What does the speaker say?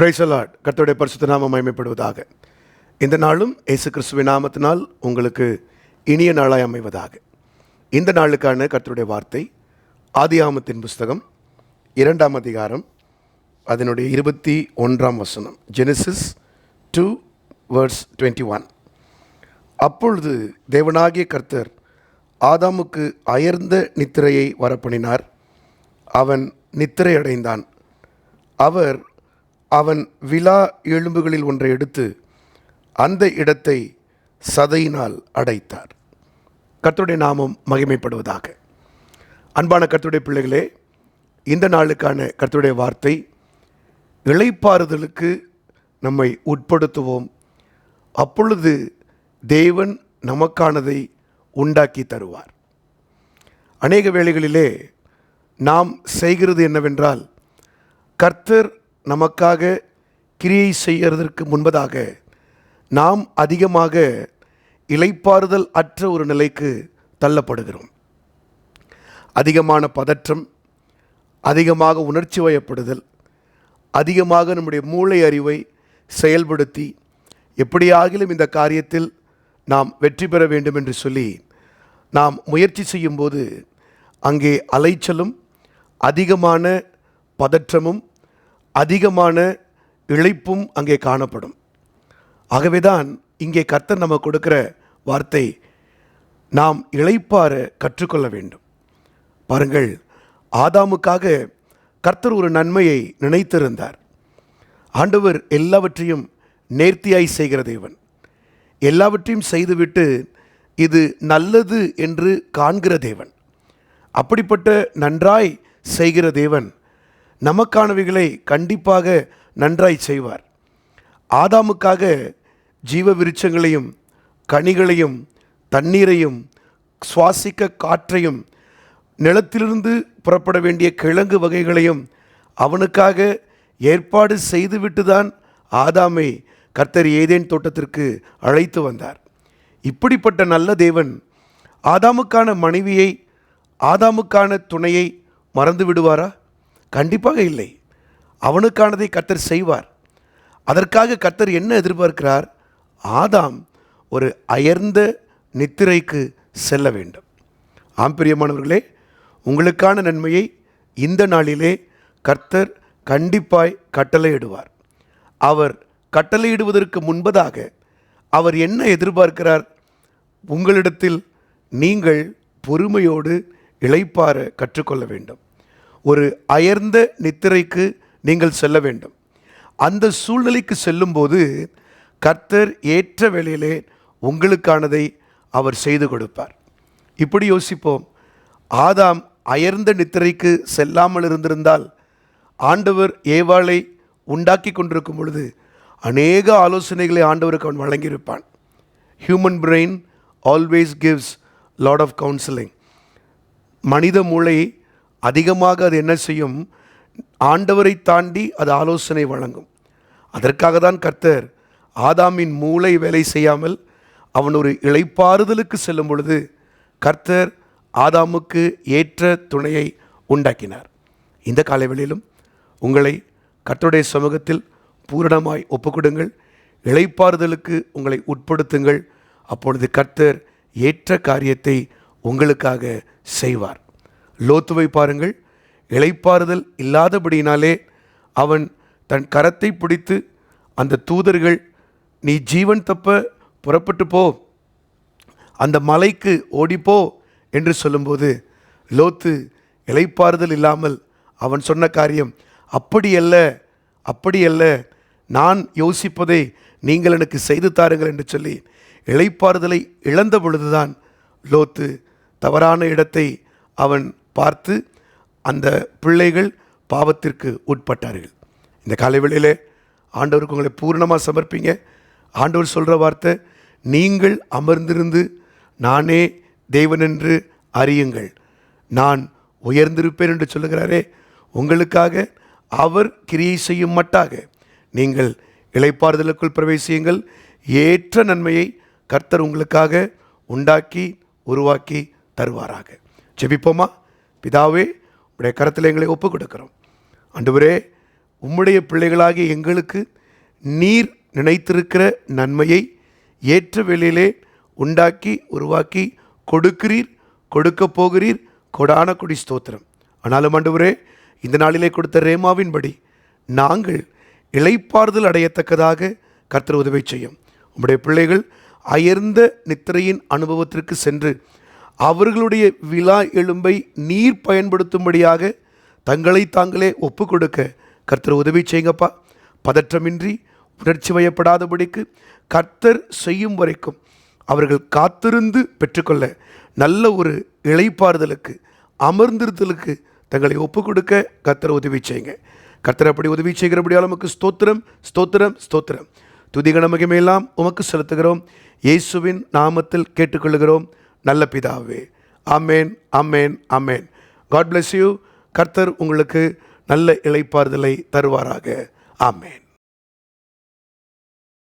பிரைசலாட் கர்த்தருடைய பரிசுத்த நாம மயமைப்படுவதாக இந்த நாளும் இயேசு கிறிஸ்துவின் நாமத்தினால் உங்களுக்கு இனிய நாளாய் அமைவதாக. இந்த நாளுக்கான கர்த்தருடைய வார்த்தை ஆதியாமத்தின் புஸ்தகம் இரண்டாம் அதிகாரம் அதனுடைய இருபத்தி ஒன்றாம் வசனம் Genesis two words twenty one அப்பொழுது தேவனாகிய கர்த்தர் ஆதாமுக்கு அயர்ந்த நித்திரையை வரப்பண்ணினார். அவன் நித்திரையடைந்தான். அவர் அவன் விழா எலும்புகளில் ஒன்றை எடுத்து அந்த இடத்தை சதையினால் அடைத்தார். கர்த்தருடைய நாமம் மகிமைப்படுவதாக. அன்பான கர்த்தருடைய பிள்ளைகளே இந்த நாளுக்கான கர்த்தருடைய வார்த்தை இளைப்பாறுதலுக்கு நம்மை உட்படுத்துவோம். அப்பொழுது தேவன் நமக்கானதை உண்டாக்கி தருவார். அநேக வேளைகளிலே நாம் செய்கிறது என்னவென்றால் கர்த்தர் நமக்காக கிரியை செய்கிறதற்கு முன்பதாக நாம் அதிகமாக இலைப்பாறுதல் அற்ற ஒரு நிலைக்கு தள்ளப்படுகிறோம். அதிகமான பதற்றம் அதிகமாக உணர்ச்சி வயப்படுதல் அதிகமாக நம்முடைய மூளை அறிவை செயல்படுத்தி எப்படியாகிலும் இந்த காரியத்தில் நாம் வெற்றி பெற வேண்டும் என்று சொல்லி நாம் முயற்சி செய்யும்போது அங்கே அலைச்சலும் அதிகமான பதற்றமும் அதிகமான இழைப்பும் அங்கே காணப்படும். ஆகவேதான் இங்கே கர்த்தர் நம்ம கொடுக்குற வார்த்தை நாம் இழைப்பார கற்றுக்கொள்ள வேண்டும். பாருங்கள் ஆதாமுக்காக கர்த்தர் ஒரு நன்மையை நினைத்திருந்தார். ஆண்டவர் எல்லாவற்றையும் நேர்த்தியாய் செய்கிற தேவன். எல்லாவற்றையும் செய்துவிட்டு இது நல்லது என்று காண்கிற தேவன். அப்படிப்பட்ட நன்றாய் செய்கிற தேவன் நமக்கானவைகளை கண்டிப்பாக நன்றாய் செய்வார். ஆதாமுக்காக ஜீவ விருட்சங்களையும் கனிகளையும் தண்ணீரையும் சுவாசிக்க காற்றையும் நிலத்திலிருந்து புறப்பட வேண்டிய கிழங்கு வகைகளையும் அவனுக்காக ஏற்பாடு செய்துவிட்டு தான் ஆதாமை கர்த்தர் ஏதேன் தோட்டத்திற்கு அழைத்து வந்தார். இப்படிப்பட்ட நல்ல தேவன் ஆதாமுக்கான மனைவியை ஆதாமுக்கான துணையை மறந்து விடுவாரா கண்டிப்பாக இல்லை. அவனுக்கானதை கர்த்தர் செய்வார். அதற்காக கர்த்தர் என்ன எதிர்பார்க்கிறார்? ஆதாம் ஒரு அயர்ந்த நித்திரைக்கு செல்ல வேண்டும். ஆம் பிரியமானவர்களே உங்களுக்கான நன்மையை இந்த நாளிலே கர்த்தர் கண்டிப்பாய் கட்டளையிடுவார். அவர் கட்டளையிடுவதற்கு முன்பதாக அவர் என்ன எதிர்பார்க்கிறார்? உங்களிடத்தில் நீங்கள் பொறுமையோடு இழைப்பார கற்றுக்கொள்ள வேண்டும். ஒரு அயர்ந்த நித்திரைக்கு நீங்கள் செல்ல வேண்டும். அந்த சூழ்நிலைக்கு செல்லும்போது கர்த்தர் ஏற்ற வேளையிலே உங்களுக்கானதை அவர் செய்து கொடுப்பார். இப்படி யோசிப்போம். ஆதாம் அயர்ந்த நித்திரைக்கு செல்லாமல் இருந்திருந்தால் ஆண்டவர் ஏவாளை உண்டாக்கி கொண்டிருக்கும் பொழுது அநேக ஆலோசனைகளை ஆண்டவருக்கு அவன் வழங்கியிருப்பான். Human brain always gives lot of counselling மனித மூளை அதிகமாக அது என்ன செய்யும்? ஆண்டவரை தாண்டி அது ஆலோசனை வழங்கும். அதற்காக தான் கர்த்தர் ஆதாமின் மூளை வேலை செய்யாமல் அவன் ஒரு இழைப்பாறுதலுக்கு செல்லும் பொழுது கர்த்தர் ஆதாமுக்கு ஏற்ற துணையை உண்டாக்கினார். இந்த காலைவெளியிலும் உங்களை கர்த்தருடைய சமூகத்தில் பூரணமாய் ஒப்புக்கொடுங்கள். இழைப்பாறுதலுக்கு உங்களை உட்படுத்துங்கள். அப்பொழுது கர்த்தர் ஏற்ற காரியத்தை உங்களுக்காக செய்வார். லோத்துவை பாருங்கள். இளைப்பாறுதல் இல்லாதபடியினாலே அவன் தன் கரத்தை பிடித்து அந்த தூதர்கள் நீ ஜீவன் தப்ப புறப்பட்டு போ. அந்த மலைக்கு ஓடிப்போ. என்று சொல்லும்போது லோத்து இளைப்பாறுதல் இல்லாமல் அவன் சொன்ன காரியம் அப்படியல்ல அப்படியல்ல நான் யோசிப்பதை நீங்கள் எனக்கு செய்து தாருங்கள் என்று சொல்லி இழைப்பாறுதலை இழந்த பொழுதுதான் லோத்து தவறான இடத்தை அவன் பார்த்து அந்த பிள்ளைகள் பாவத்திற்கு உட்பட்டார்கள். இந்த காலைவெளியிலே ஆண்டவருக்கு உங்களை பூர்ணமாக சமர்ப்பிங்க. ஆண்டவர் சொல்கிற வார்த்தை நீங்கள் அமர்ந்திருந்து நானே தேவன் என்று அறியுங்கள். நான் உயர்ந்திருப்பேன் என்று சொல்லுகிறாரே உங்களுக்காக அவர் கிரியை செய்யும் மட்டாக நீங்கள் இளைப்பாறுதலுக்குள் பிரவேசியுங்கள். ஏற்ற நன்மையை கர்த்தர் உங்களுக்காக உண்டாக்கி உருவாக்கி தருவாராக. ஜெபிப்போமா? பிதாவே உடைய கரத்தில் எங்களை ஒப்பு கொடுக்கிறோம் அன்றுவரே உம்முடைய பிள்ளைகளாகிய எங்களுக்கு நீர் நினைத்திருக்கிற நன்மையை ஏற்ற வேளையிலே உண்டாக்கி உருவாக்கி கொடுக்கிறீர் கொடுக்க போகிறீர். கொடான கொடி ஸ்தோத்திரம். ஆனாலும் ஆண்டவரே இந்த நாளிலே கொடுத்த ரேமாவின்படி நாங்கள் இளைப்பாறுதல் அடையத்தக்கதாக கர்த்தர் உதவி செய்யும். உம்முடைய பிள்ளைகள் அயர்ந்த நித்திரையின் அனுபவத்திற்கு சென்று அவர்களுடைய விழா எலும்பை நீர் பயன்படுத்தும்படியாக தங்களை தாங்களே ஒப்பு கொடுக்க கர்த்தர் உதவி செய்யுங்கப்பா. பதற்றமின்றி உணர்ச்சி வயப்படாதபடிக்கு கர்த்தர் செய்யும் வரைக்கும் அவர்கள் காத்திருந்து பெற்றுக்கொள்ள நல்ல ஒரு இழைப்பாறுதலுக்கு அமர்ந்திருத்தலுக்கு தங்களை ஒப்பு கொடுக்க கர்த்தர் உதவி செய்யுங்க. கர்த்தர் அப்படி உதவி செய்கிறபடியால் நமக்கு ஸ்தோத்திரம் ஸ்தோத்திரம் ஸ்தோத்திரம். துதிகன மகிமையெல்லாம் உமக்கு செலுத்துகிறோம். இயேசுவின் நாமத்தில் கேட்டுக்கொள்கிறோம் நல்ல பிதாவே. Amen amen amen God bless you கர்த்தர் உங்களுக்கு நல்ல இளைப்பாறுதலை தருவாராக. ஆமேன்.